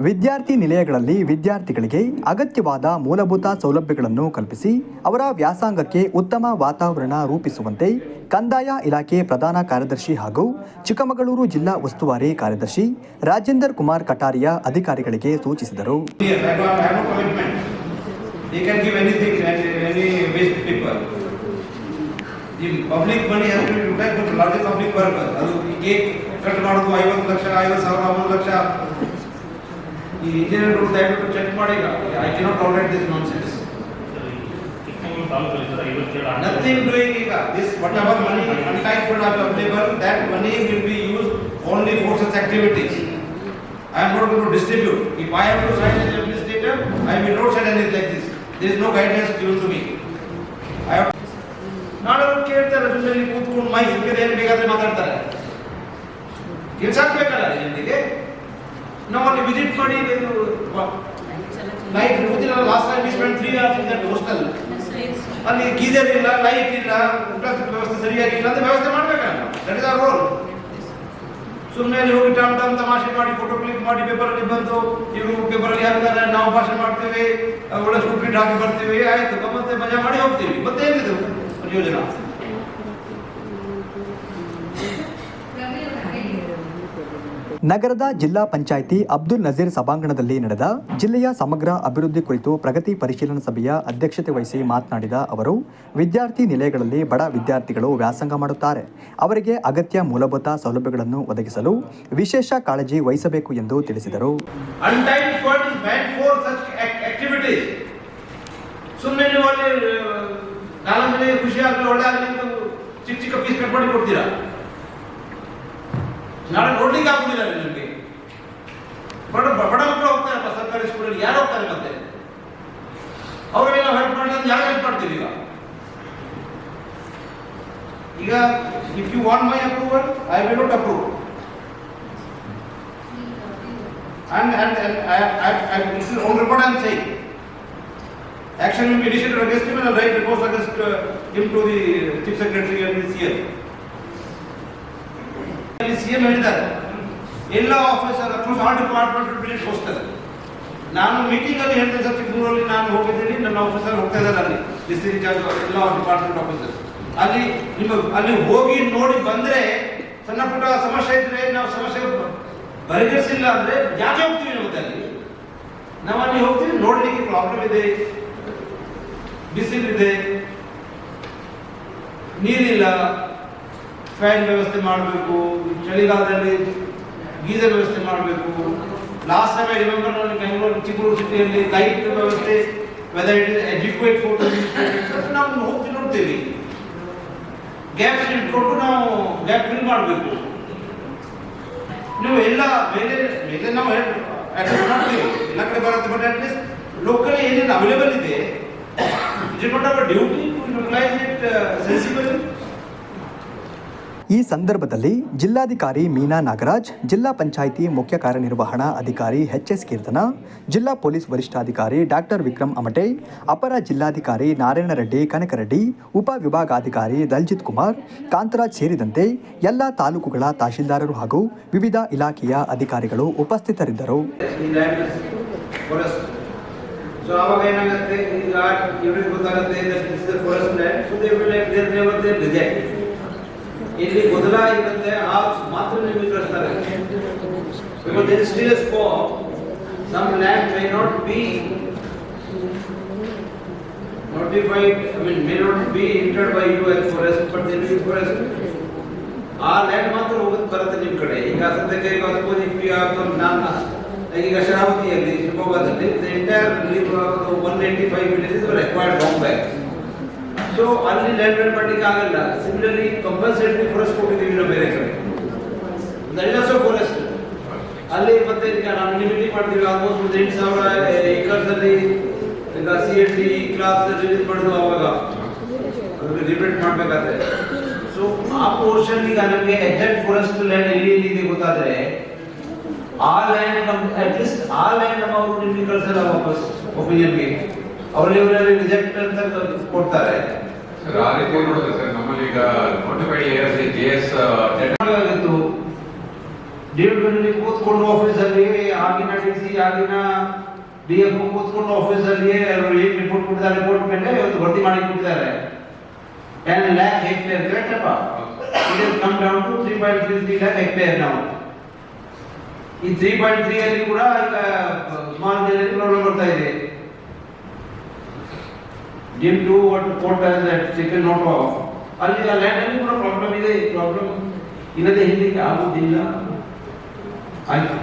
ವಿದ್ಯಾರ್ಥಿ ನಿಲಯಗಳಲ್ಲಿ ವಿದ್ಯಾರ್ಥಿಗಳಿಗೆ ಅಗತ್ಯವಾದ ಮೂಲಭೂತ ಸೌಲಭ್ಯಗಳನ್ನು ಕಲ್ಪಿಸಿ ಅವರ ವ್ಯಾಸಂಗಕ್ಕೆ ಉತ್ತಮ ವಾತಾವರಣ ರೂಪಿಸುವಂತೆ ಕಂದಾಯ ಇಲಾಖೆ ಪ್ರಧಾನ ಕಾರ್ಯದರ್ಶಿ ಹಾಗೂ ಚಿಕ್ಕಮಗಳೂರು ಜಿಲ್ಲಾ ಉಸ್ತುವಾರಿ ಕಾರ್ಯದರ್ಶಿ ರಾಜೇಂದರ್ ಕುಮಾರ್ ಕಟಾರಿಯ ಅಧಿಕಾರಿಗಳಿಗೆ ಸೂಚಿಸಿದರು. Yes, The public money has to be utilized for the largest public purpose. ಅದು ಈ ಕೇಕ್ ಕಟ್ ಮಾಡೋದು ಐವತ್ತು ಲಕ್ಷ ಐವತ್ತು ಸಾವಿರ ಒಂದು ಲಕ್ಷ ಈ ಇಂಜಿನಿಯರ್ಗಳು ದಯವಿಟ್ಟು ಚೆಕ್ ಮಾಡಿ I cannot tolerate this nonsense Chikkamagaluru ತಾಲೂಕಲ್ಲಿ ಸರ್ ಐವತ್ತೇಳು ಹಣ ನಥಿಂಗ್ ಡೂಯಿಂಗ್ ಈಗ this whatever money untaxed are available that money will be use only for such activities I am not going to distribute. If I have to sign as administrator, I will not sign anything like this. There is no guidance given to me. I have ನಾಡವರು ಕೇಳ್ತಾರೆ ಸುಮ್ಮನೆ ಕೂತ್ಕೊಂಡು ಮೈ ಸಿಕ್ಕಿದ್ರೆ ಏನು ಬೇಕಾದ್ರೆ ಮಾತಾಡ್ತಾರೆ ಕೆಲಸ ಆಗ್ಬೇಕಲ್ಲ ನಿಮಗೆ ನಾವು when you ಮಾಡಿ Like ಗೊತ್ತಿಲ್ಲ last time we spent three hours in that hostel. ಅಲ್ಲಿ ಗೀಜರ್ ಇಲ್ಲ ಲೈಟ್ ಇಲ್ಲ, ಊಟದ ವ್ಯವಸ್ಥೆ ಸರಿಯಾಗಿ ಇಲ್ಲ ಅಂತ ವ್ಯವಸ್ಥೆ ಮಾಡ್ಬೇಕಲ್ಲ. ದಟ್ ಇಸ್ ಆರ್ ರೋಲ್ ಸುಮ್ಮನೆ ಹೋಗಿ ಟಮ್ ಟಮ್ ತಮಾಷೆ ಮಾಡಿ ಫೋಟೋ ಕ್ಲಿಕ್ ಮಾಡಿ ಪೇಪರಲ್ಲಿ ಬಂತು ಇವರು ಪೇಪರಲ್ಲಿ ಹಾಕಿದ್ದಾರೆ ನಾವು ಭಾಷೆ ಮಾಡ್ತೇವೆ, ಒಳ್ಳೆ ಪ್ರಿಂಟ್ ಹಾಕಿ ಬರ್ತೀವಿ, ಆಯ್ತು ಮತ್ತೆ ಮಜಾ ಮಾಡಿ ಹೋಗ್ತೀವಿ. ಮತ್ತೆ ಏನಿದೆ ಯೋಜನಾ. ನಗರದ ಜಿಲ್ಲಾ ಪಂಚಾಯಿತಿ ಅಬ್ದುಲ್ ನಜೀರ್ ಸಭಾಂಗಣದಲ್ಲಿ ನಡೆದ ಜಿಲ್ಲೆಯ ಸಮಗ್ರ ಅಭಿವೃದ್ಧಿ ಕುರಿತು ಪ್ರಗತಿ ಪರಿಶೀಲನಾ ಸಭೆಯ ಅಧ್ಯಕ್ಷತೆ ವಹಿಸಿ ಮಾತನಾಡಿದ ಅವರು, ವಿದ್ಯಾರ್ಥಿ ನಿಲಯಗಳಲ್ಲಿ ಬಡ ವಿದ್ಯಾರ್ಥಿಗಳು ವ್ಯಾಸಂಗ ಮಾಡುತ್ತಾರೆ. ಅವರಿಗೆ ಅಗತ್ಯ ಮೂಲಭೂತ ಸೌಲಭ್ಯಗಳನ್ನು ಒದಗಿಸಲು ವಿಶೇಷ ಕಾಳಜಿ ವಹಿಸಬೇಕು ಎಂದು ತಿಳಿಸಿದರು. ಚಿಕ್ಕ ಪೀಸ್ ಕಟ್ ಮಾಡಿ ಕೊಡ್ತೀರಾ? ನಾಳೆ ನೋಡ್ಲಿಕ್ಕೆ ಆಗುದಿಲ್ಲ ನಿಮಗೆ ಬಡ ಬಡ ಮಕ್ಕಳು ಹೋಗ್ತಾರಪ್ಪ ಸರ್ಕಾರಿ ಸ್ಕೂಲಲ್ಲಿ ಯಾರು ಹೋಗ್ತಾರೆ ಮತ್ತೆ ಅವರಿಗೆ ನಾವು ಹೆಲ್ಪ್ ಮಾಡಿ ಯಾರು ಹೆಲ್ಪ್ ಮಾಡ್ತೀವಿ ಈಗ ಈಗ if you want my approval I will not approve And, and, and I, I, I, this is on record I am saying. Action will be initiated against him and I'll write reports against uh, him to the chief secretary and the CM. CM ಹೇಳಿದ್ದಾರೆ. ಎಲ್ಲ officer across all department visit ಹೋಗ್ತಾರೆ ನಾನು meeting ಅಲ್ಲಿ ಹೇಳಿದ sir ಚಿಕ್ಕಮಗಳೂರಲ್ಲಿ ನಾನು ಹೋಗಿದ್ದೀನಿ, ನನ್ನ officer ಹೋಗ್ತಾ ಇದ್ದಾರೆ ಅಲ್ಲಿ. ಡಿಸ್ಟ್ರಿಕ್ಟ್ ಇನ್ಚಾರ್ಜ್ ಎಲ್ಲ ಡಿಪಾರ್ಟ್ಮೆಂಟ್ ಆಫೀಸರ್ ಅಲ್ಲಿ ನಿಮ್ಮ, ಅಲ್ಲಿ ಹೋಗಿ ನೋಡಿ ಬಂದ್ರೆ ಸಣ್ಣ ಪುಟ್ಟ ಸಮಸ್ಯೆ ಇದ್ರೆ ನಾವು ಸಮಸ್ಯೆ ಪರಿಹರಿಸಿಲ್ಲ ಅಂದ್ರೆ ಯಾಕೆ ಹೋಗ್ತೀವಿ ನಾವು ಅಲ್ಲಿ? ನಾವು ಅಲ್ಲಿ ಹೋಗ್ತೀವಿ, ನೋಡಲಿಕ್ಕೆ ಪ್ರಾಬ್ಲಮ್ ಇದೆ. ಬಿಸಿಲಿದೆ. ನೀರಿಲ್ಲ. ಫ್ಯಾನ್ ವ್ಯವಸ್ಥೆ ಮಾಡಬೇಕು, ಚಳಿಗಾಲದಲ್ಲಿ ಗೀಸರ್ ವ್ಯವಸ್ಥೆ ಮಾಡಬೇಕು. ಲಾಸ್ಟ್ ಟೈಮ್ ಐ ರಿಮೆಂಬರ್ ನಾನು ಬೆಂಗಳೂರು ಚಿಕ್ಕಮಗಳೂರು ಸಿಟಿಯಲ್ಲಿ ಲೈಟ್ ವ್ಯವಸ್ಥೆ whether it is educate photo ನಾವು ಹೋಗ್ತೀವಿ ನೋಡ್ತೀವಿ. ಗ್ಯಾಪ್ ಇಟ್ಕೊಂಡು ನಾವು ಗ್ಯಾಪ್ ಫಿಲ್ ಮಾಡಬೇಕು. ನೀವು ಎಲ್ಲ ಮೇಲೆ ಮೇಲೆ ನಾವು ಮಾಡ್ತೀವಿ. ಎಲ್ಲ ಕಡೆ ಬರುತ್ತೆ ಬಟ್ ಅಟ್ಲೀಸ್ಟ್ ಲೋಕಲ್ ಏನೇನು ಅವೈಲೇಬಲ್ ಇದೆ. It is not our duty to utilise it sensible ಈ ಸಂದರ್ಭದಲ್ಲಿ ಜಿಲ್ಲಾಧಿಕಾರಿ ಮೀನಾ ನಾಗರಾಜ್, ಜಿಲ್ಲಾ ಪಂಚಾಯಿತಿ ಮುಖ್ಯ ಕಾರ್ಯನಿರ್ವಹಣಾ ಅಧಿಕಾರಿ ಎಚ್ ಎಸ್ ಕೀರ್ತನ, ಜಿಲ್ಲಾ ಪೊಲೀಸ್ ವರಿಷ್ಠಾಧಿಕಾರಿ ಡಾಕ್ಟರ್ ವಿಕ್ರಮ್ ಅಮಟೆ, ಅಪರ ಜಿಲ್ಲಾಧಿಕಾರಿ ನಾರಾಯಣ ರೆಡ್ಡಿ ಕನಕರೆಡ್ಡಿ ಉಪ ವಿಭಾಗಾಧಿಕಾರಿ ದಲ್ಜಿತ್ ಕುಮಾರ್, ಕಾಂತರಾಜ್ ಸೇರಿದಂತೆ ಎಲ್ಲ ತಾಲೂಕುಗಳ ತಹಶೀಲ್ದಾರರು ಹಾಗೂ ವಿವಿಧ ಇಲಾಖೆಯ ಅಧಿಕಾರಿಗಳು ಉಪಸ್ಥಿತರಿದ್ದರು. ಸೊ ಏನಾಗುತ್ತೆ? ಇವ್ರಿಗೆ ಗೊತ್ತಾಗುತ್ತೆ? ಫಾರೆಸ್ಟ್ ಇಲ್ಲಿ ಮೊದಲ ಇರುತ್ತೆ ಆ ಮಾತ್ರ ನೀವು ವಿತರಿಸ್ತಾರೆ because there is still scope some land may not be notified, I mean, may not be entered by you as forest, but they will forest. ಆ ಲ್ಯಾಂಡ್ ಮಾತ್ರ ಹೋಗೋದು ಬರುತ್ತೆ ನಿಮ್ಮ ಕಡೆ ಈಗ ಸದ್ಯಕ್ಕೆ ಈಗ ಸಪೋಸ್ ಇಫ್ ಯು ಹ್ಯಾವ್ ನಾನು ಈಗ ಶರಾವತಿಯಲ್ಲಿ ಶಿವಮೊಗ್ಗದಲ್ಲಿ the entire one eighty five villages required long back so ಅಲ್ಲಿ ಲ್ಯಾಂಡ್ ರೆಂಟ್ ಮಾಡ್ಲಿಕ್ಕೆ ಆಗಲ್ಲ ಸಿಮಿಲರ್ಲಿ ಕಂಪಲ್ಸರಿ ಫಾರೆಸ್ಟ್ ಕೊಟ್ಟಿದ್ದೀವಿ ನಾವು ಬೇರೆ ಕಡೆ ದಟ್ ಆಲ್ಸೋ ಫಾರೆಸ್ಟ್ ಅಲ್ಲಿ ಮತ್ತೆ ಈಗ ನಾವು ಲಿಮಿಟಿಂಗ್ ಮಾಡ್ತೀವಿ ಆಲ್ಮೋಸ್ಟ್ ಒಂದು ಎಂಟು ಸಾವಿರ ಏಕರ್ಸ್ ಅಲ್ಲಿ ಈಗ C L D class release ಮಾಡೋದು ಅವಾಗ ಅದಕ್ಕೆ ರಿಪೀಟ್ ಮಾಡಬೇಕಾದ್ರೆ ಸೊ ಆ ಪೋರ್ಷನ್ ಈಗ ನಮಗೆ ಎಕ್ಸಾಕ್ಟ್ ಫಾರೆಸ್ಟ್ ಲ್ಯಾಂಡ್ ಎಲ್ಲಿ ಎಲ್ಲಿ ಇದೆ ಗೊತ್ತಾದ್ರೆ ಆ ಲ್ಯಾಂಡ್ ಅಟ್ ಲೀಸ್ಟ್ ಆ ಲ್ಯಾಂಡ್ ನಮ್ಮ ಅವರು ನಿಮಗೆ ಕಳ್ಸಲ್ಲ ವಾಪಸ್ ಒಪಿನಿಯನ್ಗೆ ಅವ್ರು ಇವರಲ್ಲಿ ರಿಜೆಕ್ಟ್ ಅಂತ ಕೊಡ್ತಾರೆ ಸರ್ ಆ ರೀತಿ ನೋಡಿದ್ರೆ ಸರ್ ನಮ್ಮಲ್ಲಿ ಈಗ ನೋಟಿಫೈಡ್ ಏರಿಯಾಸ್ ಜೆ ಎಸ್ ಮಾಡಲಾಗಿತ್ತು. ಡಿಎಫ್ನಲ್ಲಿ ಕೂತ್ಕೊಂಡು ಆಫೀಸಲ್ಲಿ ಆಗಿನ ಡಿ ಸಿ ಆಗಿನ ಡಿ ಎಫ್ ಕೂತ್ಕೊಂಡು ಆಫೀಸಲ್ಲಿ ಅವರು ಏನು ರಿಪೋರ್ಟ್ ಕೊಟ್ಟಿದ್ದಾರೆ ರಿಪೋರ್ಟ್ ಮೇಲೆ ಇವತ್ತು ವರದಿ ಮಾಡಿ ಕೊಟ್ಟಿದ್ದಾರೆ. Ten lakh hectare ಕರೆಕ್ಟಪ್ಪ it is come down to three point three three lakh hectare ನಾವು ಈ ತ್ರೀ ಪಾಯಿಂಟ್ ತ್ರೀ ಅಲ್ಲಿ ಕೂಡ ಈಗ ಸುಮಾರು ಜನರಿಗೆ ಪ್ರಾಬ್ಲಮ್ ಬರ್ತಾ ಇದೆ. Due to what court taken note of ಅಲ್ಲಿ ಆ ಲ್ಯಾಂಡ್ ಅಲ್ಲಿ ಕೂಡ ಪ್ರಾಬ್ಲಮ್ ಇದೆ ಪ್ರಾಬ್ಲಮ್ ಇಲ್ಲದೆ ಹಿಂದಕ್ಕೆ ಆಗುವುದಿಲ್ಲ ಆಯ್ತು.